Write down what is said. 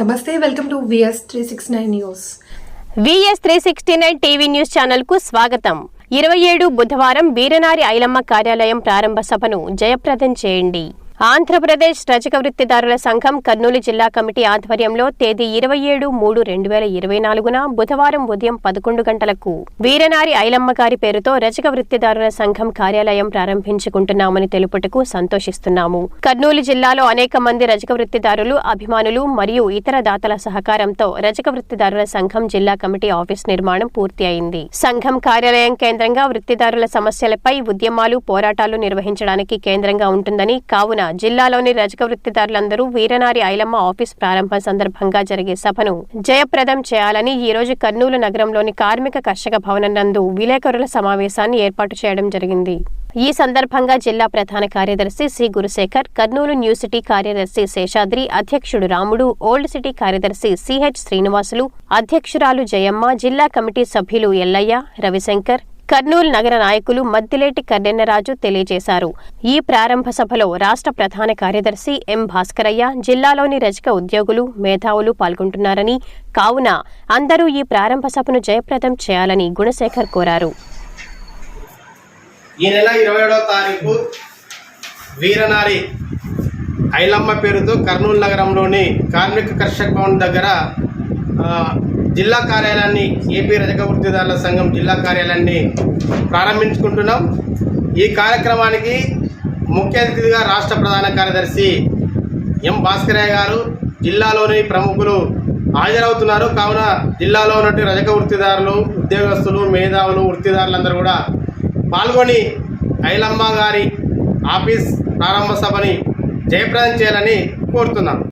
నమస్తే welcome to V S three six nine news V S three sixty nine TV news ఛానల్కు స్వాగతం. ఇరవై ఏడు బుధవారం వీరనారి ఐలమ్మ కార్యాలయం ప్రారంభ సభను జయప్రదం చేయండి. ఆంధ్రప్రదేశ్ రజక వృత్తిదారుల సంఘం కర్నూలు జిల్లా కమిటీ ఆధ్వర్యంలో తేదీ ఇరవై ఏడు మూడు రెండు వేల ఇరవై నాలుగున బుధవారం ఉదయం పదకొండు గంటలకు వీరనారి ఐలమ్మ గారి పేరుతో రజక వృత్తిదారుల సంఘం కార్యాలయం ప్రారంభించుకుంటున్నామని తెలుపుటకు సంతోషిస్తున్నాము. కర్నూలు జిల్లాలో అనేక మంది రజక వృత్తిదారులు అభిమానులు మరియు ఇతర దాతల సహకారంతో రజక వృత్తిదారుల సంఘం జిల్లా కమిటీ ఆఫీస్ నిర్మాణం పూర్తి అయింది. సంఘం కార్యాలయం కేంద్రంగా వృత్తిదారుల సమస్యలపై ఉద్యమాలు పోరాటాలు నిర్వహించడానికి కేంద్రంగా ఉంటుందని కావున జిల్లాలోని రజక వృత్తిదారులందరూ వీరనారి ఐలమ్మ ఆఫీస్ ప్రారంభం సందర్భంగా జరిగే సభను జయప్రదం చేయాలని ఈ రోజు కర్నూలు నగరంలోని కార్మిక కర్షక భవనం నందు విలేకరుల సమావేశాన్ని ఏర్పాటు చేయడం జరిగింది. ఈ సందర్భంగా జిల్లా ప్రధాన కార్యదర్శి C Gurushekar Kurnool new city కార్యదర్శి శేషాద్రి అధ్యక్షుడు రాముడు ఓల్డ్ సిటీ కార్యదర్శి సిహెచ్ శ్రీనివాసులు అధ్యక్షురాలు జయమ్మ జిల్లా కమిటీ సభ్యులు ఎల్లయ్య రవిశంకర్ కర్నూలు నగర నాయకులు మద్దిలేటి కర్నెన్నరాజు తెలియజేశారు. ఈ ప్రారంభ సభలో రాష్ట్ర ప్రధాన కార్యదర్శి ఎం భాస్కరయ్య జిల్లాలోని రజక ఉద్యోగులు మేధావులు పాల్గొంటున్నారని కావున అందరూ ఈ ప్రారంభ సభను జయప్రదం చేయాలని గుణశేఖర్ కోరారు. ఈ నెల ఇరవై ఏడవ తారీఖు వీరనారి ఐలమ్మ పేరుతో కర్నూలు నగరంలోని కార్మిక కర్షక భవన్ దగ్గర జిల్లా కార్యాలయాన్ని ఏపీ రజక వృత్తిదారుల సంఘం జిల్లా కార్యాలయాన్ని ప్రారంభించుకుంటున్నాం. ఈ కార్యక్రమానికి ముఖ్య అతిథిగా రాష్ట్ర ప్రధాన కార్యదర్శి ఎం భాస్కరయ్య గారు జిల్లాలోని ప్రముఖులు హాజరవుతున్నారు. కావున జిల్లాలో ఉన్నటువంటి రజక వృత్తిదారులు ఉద్యోగస్తులు మేధావులు వృత్తిదారులందరూ కూడా పాల్గొని ఐలమ్మ గారి ఆఫీస్ ప్రారంభ సభని జయప్రదం చేయాలని కోరుతున్నాను